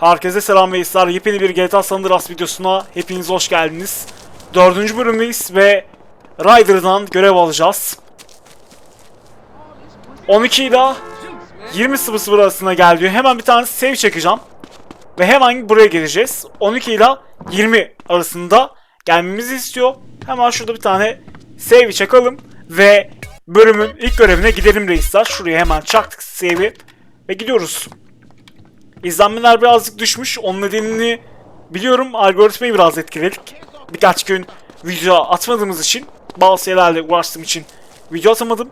Herkese selam ve iyisler. Yepyeni bir GTA San Andreas videosuna hepiniz hoş geldiniz. Dördüncü bölümdeyiz ve Ryder'dan görev alacağız. 12 ile 20.00 arasında gel diyor. Hemen bir tane save çekeceğim. Ve hemen buraya geleceğiz. 12 ile 20 arasında gelmemizi istiyor. Hemen şurada bir tane save çakalım. Ve bölümün ilk görevine gidelim reisler. Şuraya hemen çaktık save'i. Ve gidiyoruz. İzlenmeler birazcık düşmüş. Onun nedenini biliyorum. Algoritmayı biraz etkiledik. Birkaç gün video atmadığımız için bazı şeylerle uğraştığım için video atamadım.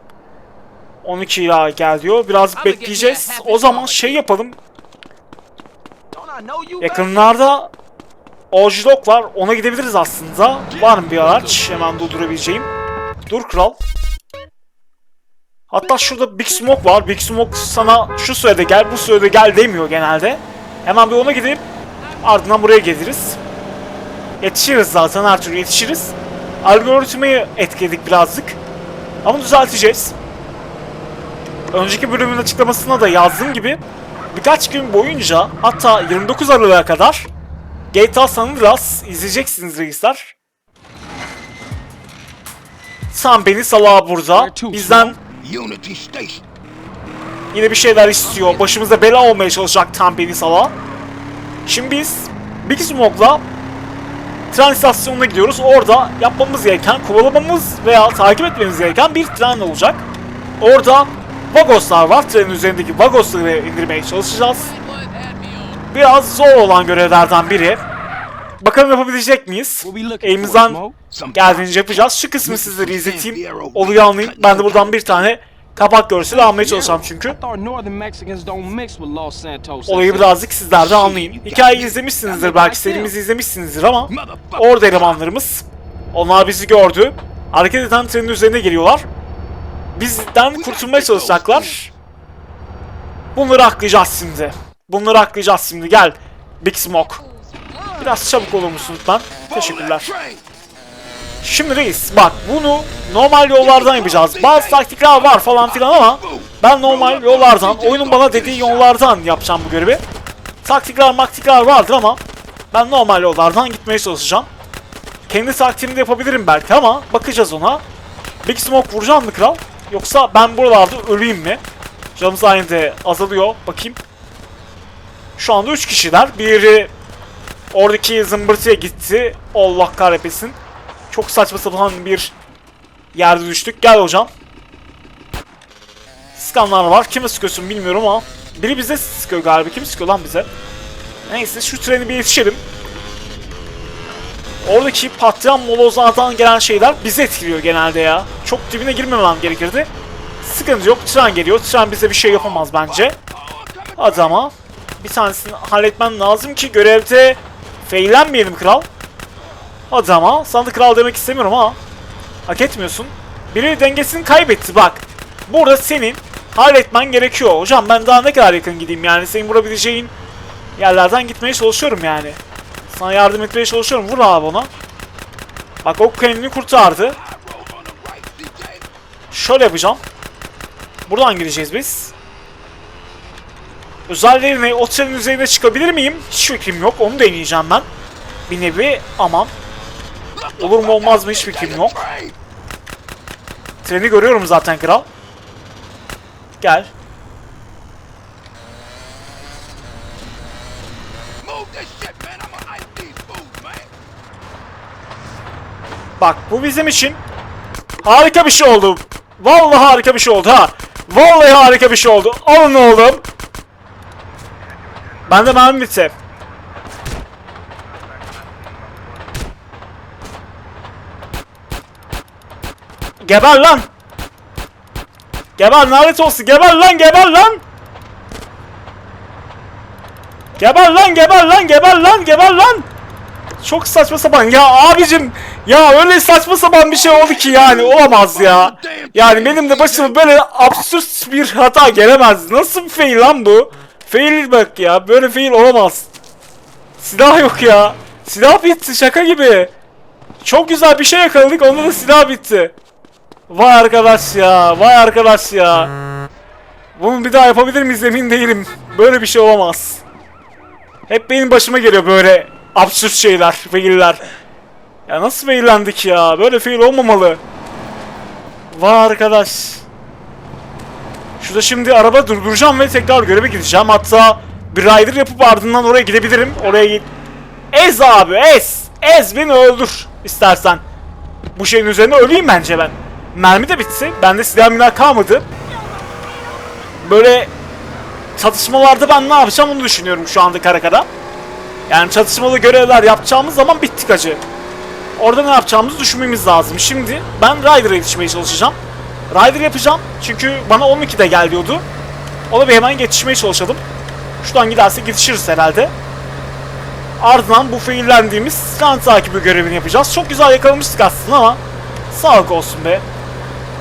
12 ila gel diyor. Biraz bekleyeceğiz. O zaman şey yapalım. Yakınlarda Ojlok var. Ona gidebiliriz aslında. Var mı bir araç? Hemen durdurabileceğim. Dur kral. Hatta şurada Big Smoke var. Big Smoke sana şu sürede gel, bu sürede gel demiyor genelde. Hemen bir ona gidip ardından buraya geliriz. Yetişiriz zaten her türlü yetişiriz. Algoritmayı etkiledik birazcık. Ama düzelteceğiz. Önceki bölümün açıklamasına da yazdığım gibi birkaç gün boyunca hatta 29 Aralık'a kadar GTA San Andreas izleyeceksiniz reisler. Sen beni salağa burada. Bizden Unity Station. Yine bir şeyler istiyor. Başımıza bela olmaya çalışacak tam beni sala. Şimdi biz Big Smoke'la tren istasyonuna gidiyoruz. Orada yapmamız gereken, kovalamamız veya takip etmemiz gereken bir tren olacak. Orada Vagoslar var. Trenin üzerindeki Vagosları indirmeye çalışacağız. Biraz zor olan görevlerden biri. Bakalım yapabilecek miyiz? Elimizden geldiğince yapacağız. Şu kısmı sizlere izleteyim. Olayı anlayayım. Ben de buradan bir tane kapak görseli almaya çalışacağım çünkü. Olayı birazcık sizlerden anlayın. Hikayeyi izlemişsinizdir belki serimizi izlemişsinizdir ama orada elemanlarımız. Onlar bizi gördü. Hareket eden trenin üzerine geliyorlar. Bizden kurtulmaya çalışacaklar. Bunları aklayacağız şimdi. Bunları aklayacağız şimdi. Gel. Big Smoke. Biraz çabuk olur musun lütfen? Teşekkürler. Şimdi reis bak bunu normal yollardan yapacağız. Bazı taktikler var falan filan ama ben normal yollardan, oyunun bana dediği yollardan yapacağım bu görevi. Taktikler maktikler vardır ama ben normal yollardan gitmeye çalışacağım. Kendi taktiğimi de yapabilirim belki ama bakacağız ona. Big Smoke vuracağım mı kral? Yoksa ben buralarda öleyim mi? Canımız aynı de azalıyor. Bakayım. Şu anda 3 kişiler. Biri oradaki zımbırtıya gitti. Allah kahretsin. Çok saçma sapan bir yerde düştük. Gel hocam. Skanlar var. Kime sıkıyorsun bilmiyorum ama. Biri bize sıkıyor galiba. Kim sıkıyor lan bize? Neyse şu treni bir yetişelim. Oradaki patlayan molozlardan gelen şeyler bizi etkiliyor genelde ya. Çok dibine girmemem gerekirdi. Sıkıntı yok. Tren geliyor. Tren bize bir şey yapamaz bence. Hadi ama. Bir tanesini halletmen lazım ki görevde feylenmeyelim kral. Hadi ama. Sana kral demek istemiyorum ama. Hak etmiyorsun. Biri dengesini kaybetti bak. Burada senin halletmen gerekiyor. Hocam ben daha ne kadar yakın gideyim yani. Senin vurabileceğin yerlerden gitmeye çalışıyorum yani. Sana yardım etmeye çalışıyorum. Vur abi ona. Bak o kendini kurtardı. Şöyle yapacağım. Buradan gireceğiz biz. Özelliğine o trenin üzerine çıkabilir miyim? Hiç fikrim yok. Onu deneyeceğim ben. Bir nevi aman. Olur mu olmaz mı hiç fikrim yok. Treni görüyorum zaten kral. Gel. Bak bu bizim için harika bir şey oldu. Vallahi harika bir şey oldu ha. Vallahi harika bir şey oldu. Alın oğlum. Ben de mermi bitti. Geber lan. Geber lanet olsun. Geber lan geber lan. Geber lan geber lan geber lan geber lan. Çok saçma sapan. Ya abicim ya öyle saçma sapan bir şey oldu ki yani olamaz ya. Yani benim de başıma böyle absürt bir hata gelemez. Nasıl bir fail lan bu? Fail bak ya. Böyle fail olamaz. Silah yok ya. Silah bitti şaka gibi. Çok güzel bir şey yakaladık onda da silah bitti. Vay arkadaş ya. Vay arkadaş ya. Bunu bir daha yapabilir miyiz emin değilim. Böyle bir şey olamaz. Hep benim başıma geliyor böyle absürt şeyler, failler. Ya nasıl faillendik ya? Böyle fail olmamalı. Vay arkadaş. Şurada şimdi araba durduracağım ve tekrar göreve gideceğim. Hatta bir rider yapıp ardından oraya gidebilirim. Oraya git. Ez abi ez. Ez beni öldür istersen. Bu şeyin üzerine öleyim bence ben. Mermi de bitse. Bende silah milah kalmadı. Böyle çatışmalarda ben ne yapacağım onu düşünüyorum şu anda Karakara. Yani çatışmalı görevler yapacağımız zaman bittik acı. Orada ne yapacağımızı düşünmemiz lazım. Şimdi ben Ryder'a yetişmeye çalışacağım. Rider yapacağım çünkü bana 12'de gel diyordu. Ona bir hemen yetişmeye çalışalım. Şuradan gidersek yetişiriz herhalde. Ardından bu faillendiğimiz kan takibi görevini yapacağız. Çok güzel yakalamıştık aslında ama sağlık olsun be.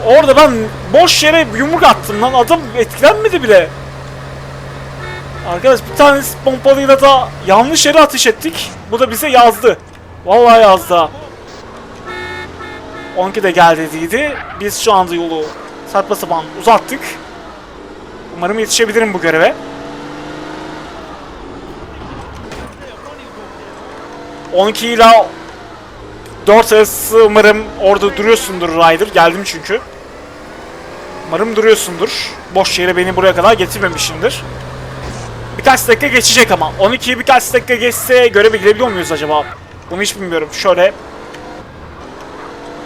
Orada ben boş yere yumruk attım lan adam etkilenmedi bile. Arkadaş bir tane pompalıyla da yanlış yere ateş ettik. Bu da bize yazdı. Vallahi yazdı. ha. 12 de gel dediydi. Biz şu anda yolu saçma sapan uzattık. Umarım yetişebilirim bu göreve. 12 ile 4 arası umarım orada duruyorsundur Ryder. Geldim çünkü. Umarım duruyorsundur. Boş yere beni buraya kadar getirmemişimdir. Birkaç dakika geçecek ama. 12'yi birkaç dakika geçse göreve girebiliyor muyuz acaba? Bunu hiç bilmiyorum. Şöyle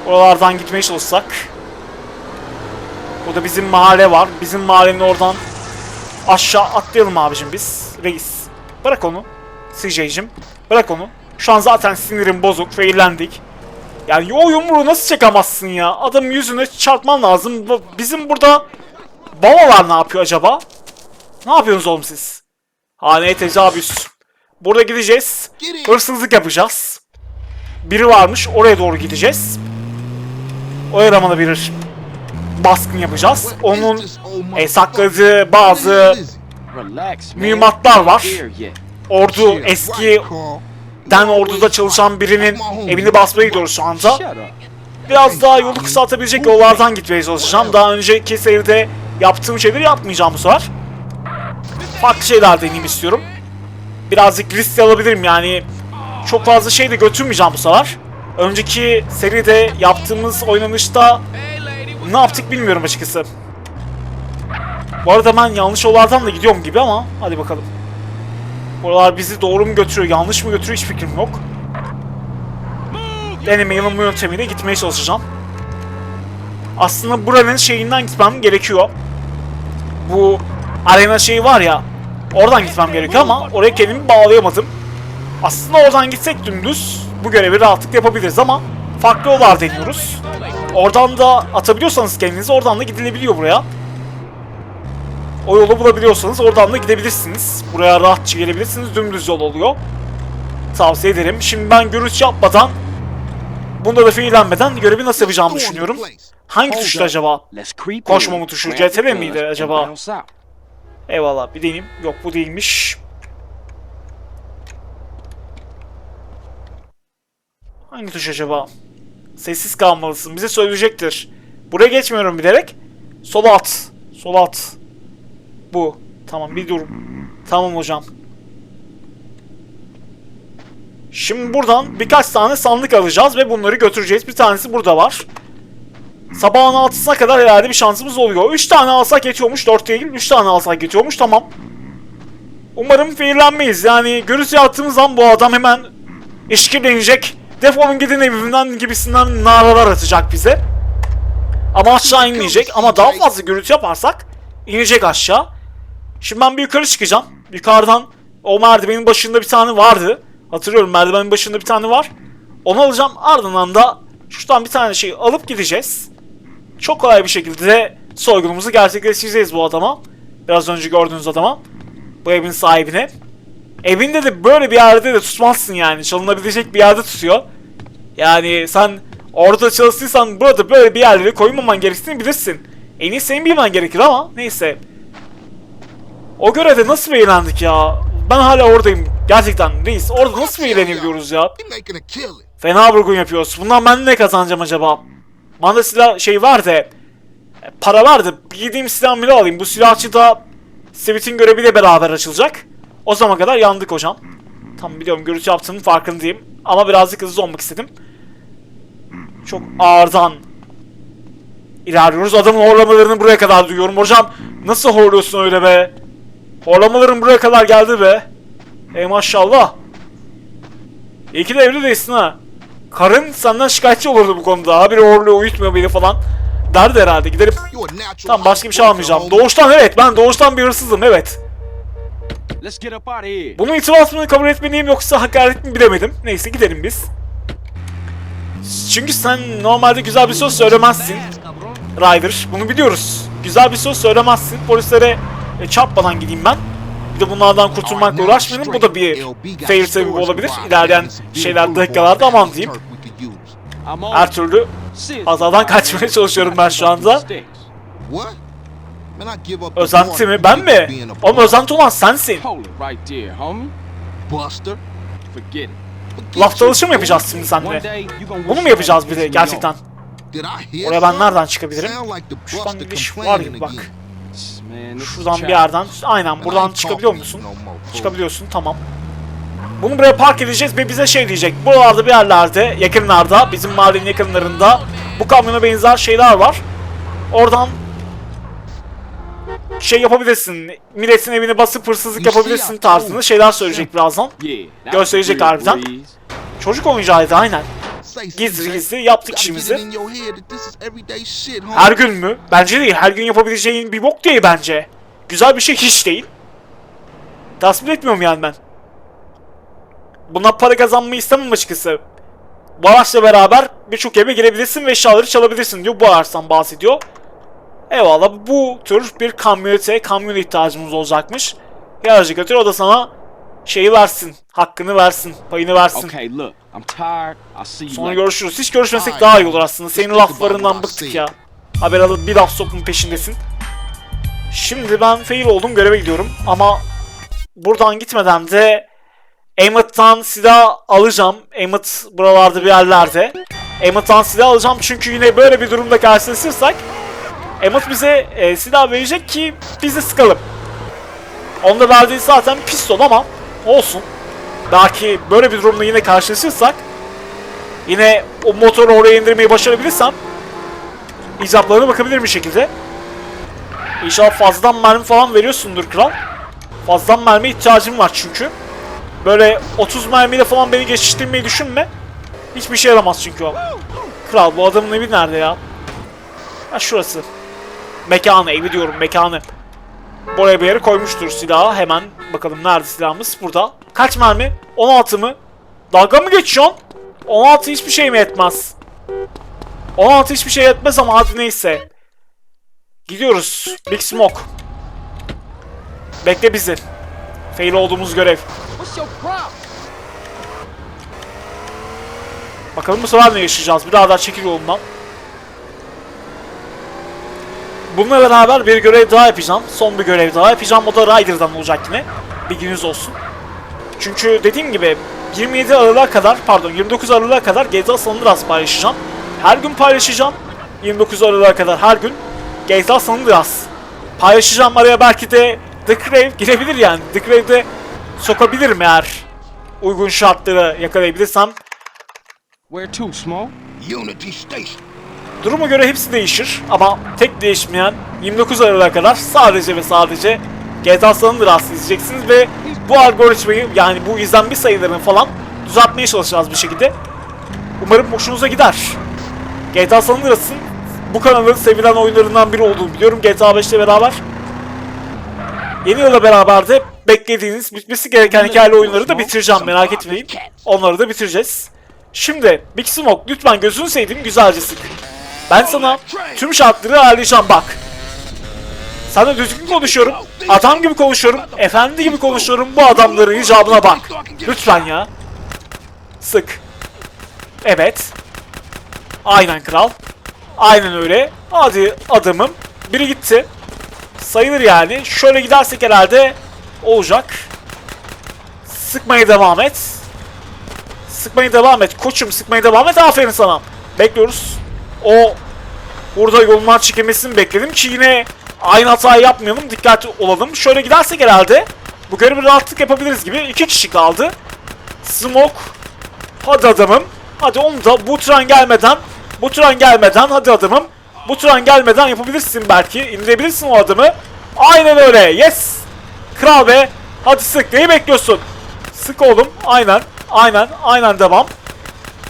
oralardan gitmeye çalışsak. Burada bizim mahalle var. Bizim mahallenin oradan aşağı atlayalım abicim biz. Reis. Bırak onu. CJ'cim. Bırak onu. Şu an zaten sinirim bozuk. Faillendik. Yani o yumruğu nasıl çakamazsın ya? Adamın yüzüne çarpman lazım. Bizim burada babalar ne yapıyor acaba? Ne yapıyorsunuz oğlum siz? Haneye tecavüz. Burada gideceğiz. Hırsızlık yapacağız. Biri varmış. Oraya doğru gideceğiz. O elemana bir baskın yapacağız. Onun e, sakladığı bazı mühimmatlar var. Ordu eski den orduda çalışan birinin evini basmaya gidiyoruz şu anda. Biraz daha yolu kısaltabilecek yollardan gitmeye çalışacağım. Daha önceki seride yaptığım şeyleri yapmayacağım bu sefer. Farklı şeyler deneyeyim istiyorum. Birazcık risk alabilirim yani. Çok fazla şey de götürmeyeceğim bu sefer. Önceki seride yaptığımız oynanışta ne yaptık bilmiyorum açıkçası. Bu arada ben yanlış yollardan da gidiyorum gibi ama hadi bakalım. Buralar bizi doğru mu götürüyor, yanlış mı götürüyor hiç fikrim yok. Deneme yanılma yöntemiyle gitmeye çalışacağım. Aslında buranın şeyinden gitmem gerekiyor. Bu arena şeyi var ya, oradan gitmem gerekiyor ama oraya kendimi bağlayamadım. Aslında oradan gitsek dümdüz bu görevi rahatlıkla yapabiliriz ama farklı yollar deniyoruz. Oradan da atabiliyorsanız kendinizi oradan da gidilebiliyor buraya. O yolu bulabiliyorsanız oradan da gidebilirsiniz. Buraya rahatça gelebilirsiniz. Dümdüz yol oluyor. Tavsiye ederim. Şimdi ben görüş yapmadan bunda da fiillenmeden görevi nasıl yapacağımı düşünüyorum. Hangi up. acaba? Koşma mı tuşu, CTRL miydi acaba? Eyvallah bir deneyeyim. Yok bu değilmiş. Hangi tuş acaba? Sessiz kalmalısın. Bize söyleyecektir. Buraya geçmiyorum bilerek. Sola at. Sola at. Bu. Tamam bir dur. Tamam hocam. Şimdi buradan birkaç tane sandık alacağız ve bunları götüreceğiz. Bir tanesi burada var. Sabahın altısına kadar herhalde bir şansımız oluyor. 3 tane alsak yetiyormuş. 4 değil. 3 tane alsak yetiyormuş. Tamam. Umarım faillenmeyiz. Yani görüntü attığımız zaman bu adam hemen işkillenecek. Defolun gidin evimden gibisinden naralar atacak bize. Ama aşağı inmeyecek. Ama daha fazla gürültü yaparsak inecek aşağı. Şimdi ben bir yukarı çıkacağım. Yukarıdan o merdivenin başında bir tane vardı. Hatırlıyorum merdivenin başında bir tane var. Onu alacağım. Ardından da şuradan bir tane şey alıp gideceğiz. Çok kolay bir şekilde soygunumuzu gerçekleştireceğiz bu adama. Biraz önce gördüğünüz adama. Bu evin sahibine. Evinde de böyle bir yerde de tutmazsın yani. Çalınabilecek bir yerde tutuyor. Yani sen orada çalıştıysan burada böyle bir yerlere koymaman gerektiğini bilirsin. En iyi senin bilmen gerekir ama neyse. O görevde nasıl eğlendik ya? Ben hala oradayım. Gerçekten reis orada nasıl eğlenebiliyoruz ya? Fena vurgun yapıyoruz. Bundan ben ne kazanacağım acaba? Bana silah şey var da e, para var da gideyim silah bile alayım. Bu silahçı da Sivit'in göreviyle beraber açılacak. O zaman kadar yandık hocam. Tam biliyorum gürültü yaptığımın farkındayım. Ama birazcık hızlı olmak istedim. Çok ağırdan ilerliyoruz. Adamın horlamalarını buraya kadar duyuyorum. Hocam nasıl horluyorsun öyle be? Horlamaların buraya kadar geldi be. Ey maşallah. İyi ki de evli değilsin ha. Karın senden şikayetçi olurdu bu konuda. Habire horluyor, uyutmuyor beni falan. Derdi herhalde. Gidelim. Tamam başka bir şey almayacağım. Doğuştan evet. Ben doğuştan bir hırsızım evet. Let's get up out of here. Bunun itibatını kabul etmeliyim yoksa hakaret mi bilemedim. Neyse gidelim biz. Çünkü sen normalde güzel bir söz söylemezsin. Ryder. Bunu biliyoruz. Güzel bir söz söylemezsin. Polislere e, çarpmadan gideyim ben. Bir de bunlardan kurtulmakla uğraşmayalım. Bu da bir fail sebebi olabilir. İlerleyen şeyler dakikalarda aman diyeyim. Her türlü. Azadan kaçmaya çalışıyorum ben şu anda. Özenti mi? Ben you mi? Oğlum özenti olan sensin. Hold it right there, homie. Buster. Forget it. Forget Laf dalışı mı yapacağız şimdi gonna Bunu mu yapacağız bir de gerçekten? Oraya ben nereden çıkabilirim? Şuradan Buster gidiş var gibi bak. Şuradan bir yerden. Aynen buradan çıkabiliyor musun? Çıkabiliyorsun tamam. Bunu buraya park edeceğiz ve bize şey diyecek. Buralarda bir yerlerde, yakınlarda, bizim mahallenin yakınlarında bu kamyona benzer şeyler var. Oradan şey yapabilirsin. Milletin evini basıp hırsızlık yapabilirsin tarzında şeyler söyleyecek birazdan. Gösterecek harbiden. Çocuk oyuncağıydı aynen. Gizli gizli yaptık işimizi. Her gün mü? Bence değil. Her gün yapabileceğin bir bok değil bence. Güzel bir şey hiç değil. Tasvip etmiyorum yani ben. Buna para kazanmayı istemem açıkçası. Bu araçla beraber birçok eve girebilirsin ve eşyaları çalabilirsin diyor. Bu araçtan bahsediyor. Eyvallah bu tür bir kamyonete, kamyon ihtiyacımız olacakmış. Yarıcı götür o da sana şeyi versin. Hakkını versin. Payını versin. Okay, look, I'm tired. I'll see you Sonra görüşürüz. Hiç görüşmesek daha iyi olur aslında. Senin laflarından bıktık ya. Haber alıp bir laf sokun peşindesin. Şimdi ben fail oldum göreve gidiyorum ama buradan gitmeden de Emmett'tan silah alacağım. Emmet buralarda bir yerlerde. Emmett'tan silah alacağım çünkü yine böyle bir durumda karşılaşırsak Emmet bize e, silah verecek ki biz de sıkalım. Onda verdiği zaten pistol ama olsun. Belki böyle bir durumda yine karşılaşırsak Yine o motoru oraya indirmeyi başarabilirsem icaplarına bakabilirim bir şekilde. İnşallah fazladan mermi falan veriyorsundur kral. Fazladan mermi ihtiyacım var çünkü. Böyle 30 mermiyle falan beni geçiştirmeyi düşünme. Hiçbir şey yaramaz çünkü o. Kral bu adamın evi nerede ya? Ha şurası. Mekanı, evi diyorum mekanı. Buraya bir yere koymuştur silahı. Hemen bakalım nerede silahımız? Burada. Kaç mermi? 16 mı? Dalga mı geçiyorsun? 16 hiçbir şey mi etmez? 16 hiçbir şey etmez ama hadi neyse. Gidiyoruz. Big Smoke. Bekle bizi. Fail olduğumuz görev. Bakalım bu sefer ne yaşayacağız? Bir daha daha çekil yolundan. Bununla beraber bir görev daha yapacağım. Son bir görev daha yapacağım. O da Ryder'dan olacak yine. Bilginiz olsun. Çünkü dediğim gibi 27 Aralık'a kadar pardon 29 Aralık'a kadar GTA San Andreas paylaşacağım. Her gün paylaşacağım. 29 Aralık'a kadar her gün GTA San Andreas paylaşacağım. Araya belki de The Crave girebilir yani. The Crave'de sokabilirim eğer uygun şartları yakalayabilirsem. Where to, Smoke? Unity Station. Duruma göre hepsi değişir ama tek değişmeyen 29 Aralık'a kadar sadece ve sadece GTA San Andreas izleyeceksiniz ve bu algoritmayı yani bu izlenme sayılarını falan düzeltmeye çalışacağız bir şekilde. Umarım hoşunuza gider. GTA San Andreas'ın bu kanalın sevilen oyunlarından biri olduğunu biliyorum GTA 5 ile beraber. Yeni yıla beraber de beklediğiniz bitmesi gereken hikayeli oyunları da bitireceğim merak etmeyin. Onları da bitireceğiz. Şimdi Big Smoke lütfen gözünü seveyim güzelce sık. Ben sana tüm şartları ayarlayacağım bak. Sana düzgün konuşuyorum. Adam gibi konuşuyorum. Efendi gibi konuşuyorum. Bu adamların icabına bak. Lütfen ya. Sık. Evet. Aynen kral. Aynen öyle. Hadi adamım. Biri gitti. Sayılır yani. Şöyle gidersek herhalde olacak. Sıkmaya devam et. Sıkmaya devam et. Koçum sıkmaya devam et. Aferin sana. Bekliyoruz. O burada yolundan çekilmesini bekledim ki yine aynı hatayı yapmayalım. Dikkatli olalım. Şöyle gidersek herhalde Bu görevi rahatlık yapabiliriz gibi. iki kişi kaldı. Smoke. Hadi adamım. Hadi onu da bu tren gelmeden, bu tren gelmeden hadi adamım. Bu tren gelmeden yapabilirsin belki. İndirebilirsin o adamı. Aynen öyle. Yes. Kral be. Hadi sık. Neyi bekliyorsun? Sık oğlum. Aynen. Aynen. Aynen devam.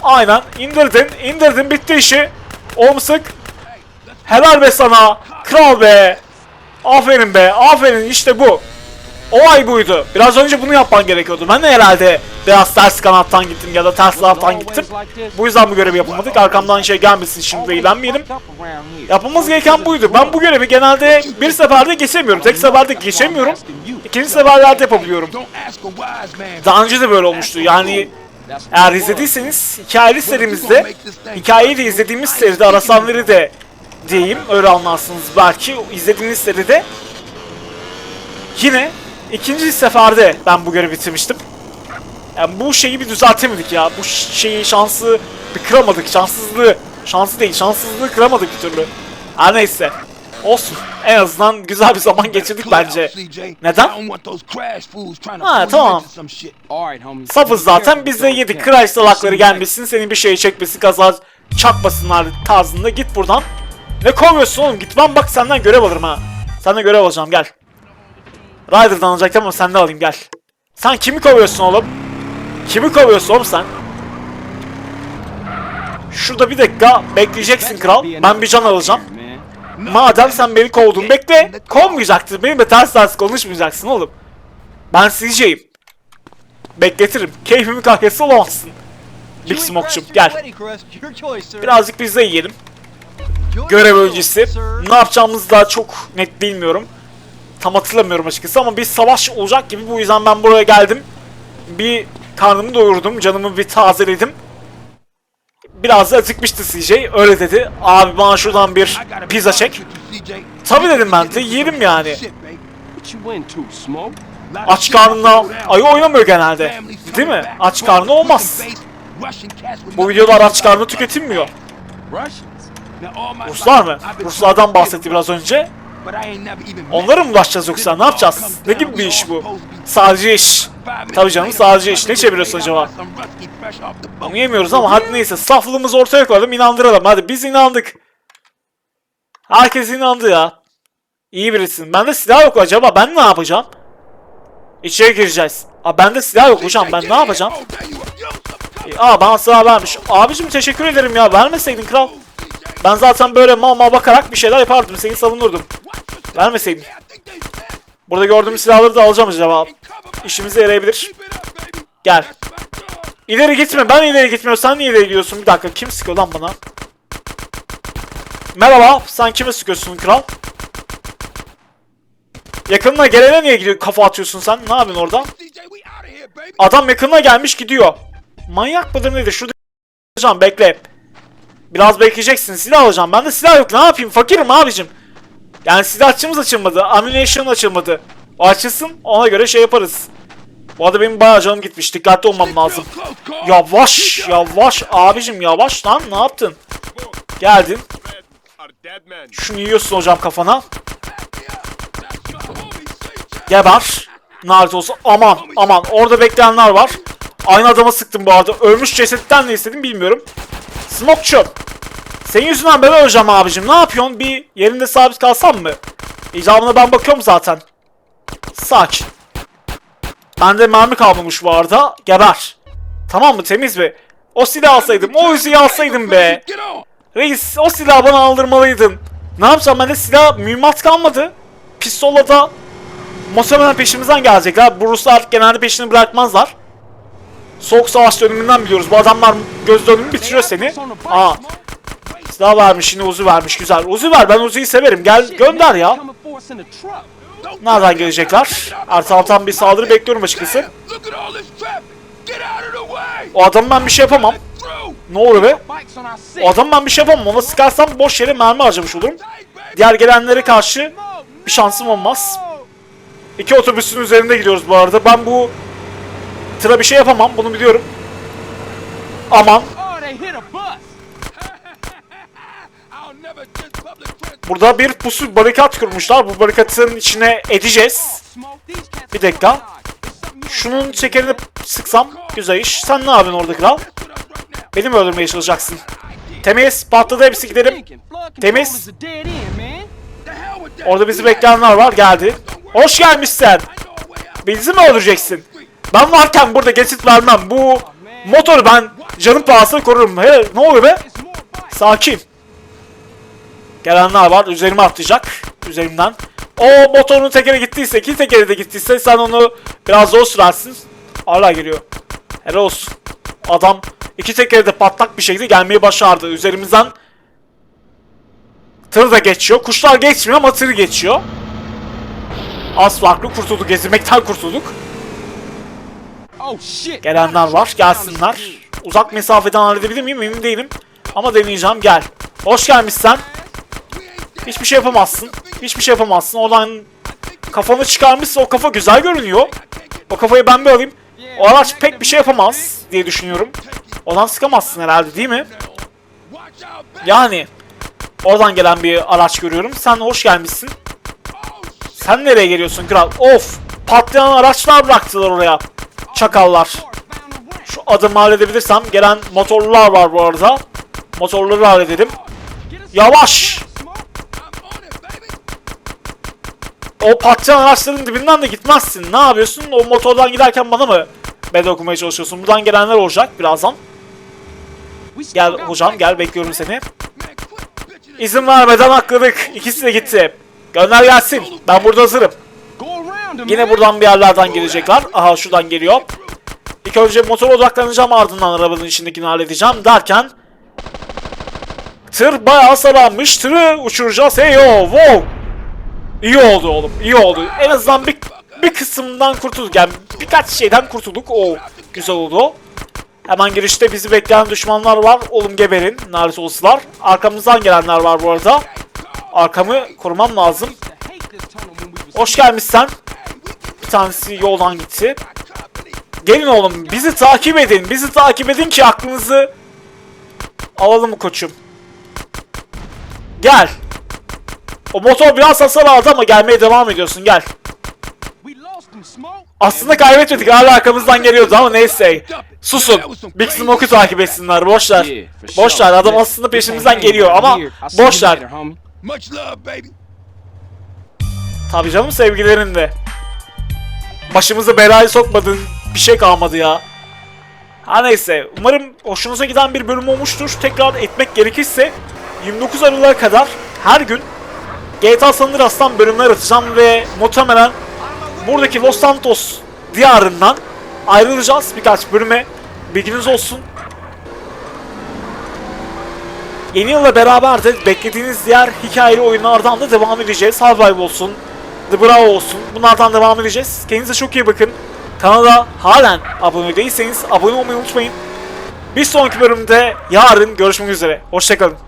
Aynen. İndirdin. indirdin. Bitti işi. Oğlum sık. Helal be sana. Kral be. Aferin be. Aferin. İşte bu. O ay buydu. Biraz önce bunu yapman gerekiyordu. Ben de herhalde biraz ters kanattan gittim ya da ters taraftan gittim. Bu yüzden bu görevi yapamadık. Arkamdan şey gelmesin şimdi eğlenmeyelim. Yapmamız gereken buydu. Ben bu görevi genelde bir seferde geçemiyorum. Tek seferde geçemiyorum. İkinci seferlerde yapabiliyorum. Daha önce de böyle olmuştu. Yani eğer izlediyseniz hikayeli serimizde hikayeyi de izlediğimiz seride arasanları de diyeyim öyle anlarsınız belki izlediğiniz seride yine ikinci seferde ben bu görevi bitirmiştim. Yani bu şeyi bir düzeltemedik ya. Bu şeyi şansı bir kıramadık. Şanssızlığı. Şansı değil. Şanssızlığı kıramadık bir türlü. Her neyse. Olsun. En azından güzel bir zaman geçirdik bence. Neden? Ha, tamam. Safız zaten biz de yedik. Crash salakları gelmesin, seni bir şey çekmesin, kaza çakmasınlar tarzında. Git buradan. Ne kovuyorsun oğlum? Git ben bak senden görev alırım ha. Senden görev alacağım gel. Ryder'dan alacaktım ama senden alayım gel. Sen kimi kovuyorsun oğlum? Kimi kovuyorsun oğlum sen? Şurada bir dakika bekleyeceksin kral. Ben bir can alacağım. Madem sen beni kovdun bekle. Kovmayacaktın. Benimle ters ters konuşmayacaksın oğlum. Ben CJ'yim. Bekletirim. Keyfimi kahretsin olamazsın. Big Smoke'cum gel. Birazcık biz de yiyelim. Görev öncesi. Ne yapacağımızı daha çok net bilmiyorum. Tam hatırlamıyorum açıkçası ama bir savaş olacak gibi bu yüzden ben buraya geldim. Bir karnımı doyurdum, canımı bir tazeledim. Biraz da acıkmıştı CJ, öyle dedi. Abi bana şuradan bir pizza çek. Tabii dedim ben de, yerim yani. Aç karnına ayı oynamıyor genelde. Değil mi? Aç karnı olmaz. Bu videolar aç karnı tüketilmiyor. Ruslar mı? Ruslardan bahsetti biraz önce. Onlara mı ulaşacağız yoksa ne yapacağız? Ne gibi bir iş bu? Sadece iş. Tabii canım sadece iş. Ne çeviriyorsun acaba? Onu yemiyoruz ama hadi neyse saflığımızı ortaya koyalım inandıralım. Hadi biz inandık. Herkes inandı ya. İyi birisin. Bende silah yok acaba ben ne yapacağım? İçeri gireceğiz. Aa bende silah yok hocam ben ne yapacağım? Aa bana silah vermiş. Abicim teşekkür ederim ya vermeseydin kral. Ben zaten böyle mal mal bakarak bir şeyler yapardım seni savunurdum. Vermeseydin. Burada gördüğüm silahları da alacağım acaba. İşimize yarayabilir. Gel. İleri gitme ben ileri gitmiyorum sen niye ileri gidiyorsun bir dakika kim sıkıyor lan bana? Merhaba sen kime sıkıyorsun kral? Yakınına gelene niye gidiyor kafa atıyorsun sen ne yapıyorsun orada? Adam yakınına gelmiş gidiyor. Manyak mıdır nedir? Şurada bekle. Biraz bekleyeceksin. Silah alacağım. Bende silah yok. Ne yapayım? Fakirim abicim. Yani silahçımız açılmadı. Ammunition açılmadı. O açılsın. Ona göre şey yaparız. Bu arada benim bayağı canım gitmiş. Dikkatli olmam lazım. Yavaş. Yavaş. Abicim yavaş lan. Ne yaptın? Geldin. Şunu yiyorsun hocam kafana. Geber. Naruto olsa aman aman orada bekleyenler var. Aynı adama sıktım bu arada. Ölmüş cesetten ne istedim bilmiyorum. Smoke çöp. Senin yüzünden ben öleceğim abicim. Ne yapıyorsun? Bir yerinde sabit kalsam mı? İcabına ben bakıyorum zaten. Sakin. Bende mermi kalmamış bu arada. Geber. Tamam mı? Temiz mi? O silahı alsaydım. O yüzüğü alsaydım be. Reis o silahı bana aldırmalıydın. Ne yapacağım? Bende silah mühimmat kalmadı. Pistolla da muhtemelen peşimizden gelecekler. Bu Ruslar genelde peşini bırakmazlar. Soğuk savaş döneminden biliyoruz. Bu adamlar göz dönümü bitiriyor seni. Aa silah vermiş yine Uzi vermiş güzel. Uzi ver ben Uzi'yi severim. Gel gönder ya. Nereden gelecekler? Artı alttan bir saldırı bekliyorum açıkçası. O adamı ben bir şey yapamam. Ne olur be? O adamı ben bir şey yapamam. Ona sıkarsam boş yere mermi harcamış olurum. Diğer gelenlere karşı bir şansım olmaz. İki otobüsün üzerinde gidiyoruz bu arada. Ben bu tıra bir şey yapamam. Bunu biliyorum. Aman. Burada bir pusu barikat kurmuşlar. Bu barikatın içine edeceğiz. Bir dakika. Şunun çekerini sıksam güzel iş. Sen ne yapıyorsun orada kral? Beni mi öldürmeye çalışacaksın? Temiz. Patladı hepsi gidelim. Temiz. Orada bizi bekleyenler var. Geldi. Hoş gelmişsin. Bizi mi öldüreceksin? Ben varken burada geçit vermem. Bu motoru ben canım pahasına korurum. He, ne oluyor be? Sakin. Gelenler var. Üzerime atlayacak. Üzerimden. O motorun tekeri gittiyse, iki tekeri de gittiyse sen onu biraz zor sürersin. Hala geliyor. Helal olsun. Adam iki tekeri de patlak bir şekilde gelmeyi başardı. Üzerimizden tır da geçiyor. Kuşlar geçmiyor ama tır geçiyor. Az farklı kurtulduk. Ezilmekten kurtulduk. Oh. Gelenler var. Gelsinler. Uzak mesafeden halledebilir miyim emin değilim. Ama deneyeceğim. Gel. Hoş gelmişsin. Hiçbir şey yapamazsın. Hiçbir şey yapamazsın. Oradan kafanı çıkarmışsa o kafa güzel görünüyor. O kafayı ben bir alayım. O araç pek bir şey yapamaz diye düşünüyorum. Oradan sıkamazsın herhalde değil mi? Yani oradan gelen bir araç görüyorum. Sen hoş gelmişsin. Sen nereye geliyorsun kral? Of! Patlayan araçlar bıraktılar oraya. Çakallar. Şu adımı halledebilirsem gelen motorlular var bu arada. Motorları halledelim. Yavaş! O patlayan araçların dibinden de gitmezsin. Ne yapıyorsun? O motordan giderken bana mı beden okumaya çalışıyorsun? Buradan gelenler olacak birazdan. Gel hocam gel bekliyorum seni. İzin vermeden akladık. İkisi de gitti. Gönder gelsin. Ben burada hazırım. Yine buradan bir yerlerden gelecekler. Aha şuradan geliyor. İlk önce motora odaklanacağım ardından arabanın içindekini halledeceğim derken Tır bayağı sararmış. Tırı uçuracağız. Hey yo wow. İyi oldu oğlum. iyi oldu. En azından bir, bir kısımdan kurtulduk. Yani birkaç şeyden kurtulduk. O güzel oldu. Hemen girişte bizi bekleyen düşmanlar var. Oğlum geberin. Nalet olsular. Arkamızdan gelenler var bu arada. Arkamı korumam lazım. Hoş gelmişsen. Bir tanesi yoldan gitti. Gelin oğlum bizi takip edin. Bizi takip edin ki aklınızı alalım koçum. Gel. O motor biraz hasar aldı ama gelmeye devam ediyorsun gel. Aslında kaybetmedik hala arkamızdan geliyordu ama neyse. Susun. Big Smoke'u takip etsinler sure. Boşver adam aslında peşimizden geliyor ama baby. Tabii canım sevgilerin de. Başımıza belayı sokmadın bir şey kalmadı ya. Ha neyse umarım hoşunuza giden bir bölüm olmuştur. Tekrar etmek gerekirse 29 Aralık'a kadar her gün GTA San Andreas'tan bölümler atacağım ve muhtemelen buradaki Los Santos diyarından ayrılacağız birkaç bölüme. Bilginiz olsun. Yeni yılla beraber de beklediğiniz diğer hikayeli oyunlardan da devam edeceğiz. Half-Life olsun, The Bravo olsun. Bunlardan devam edeceğiz. Kendinize çok iyi bakın. Kanala halen abone değilseniz abone olmayı unutmayın. Bir sonraki bölümde yarın görüşmek üzere. Hoşçakalın.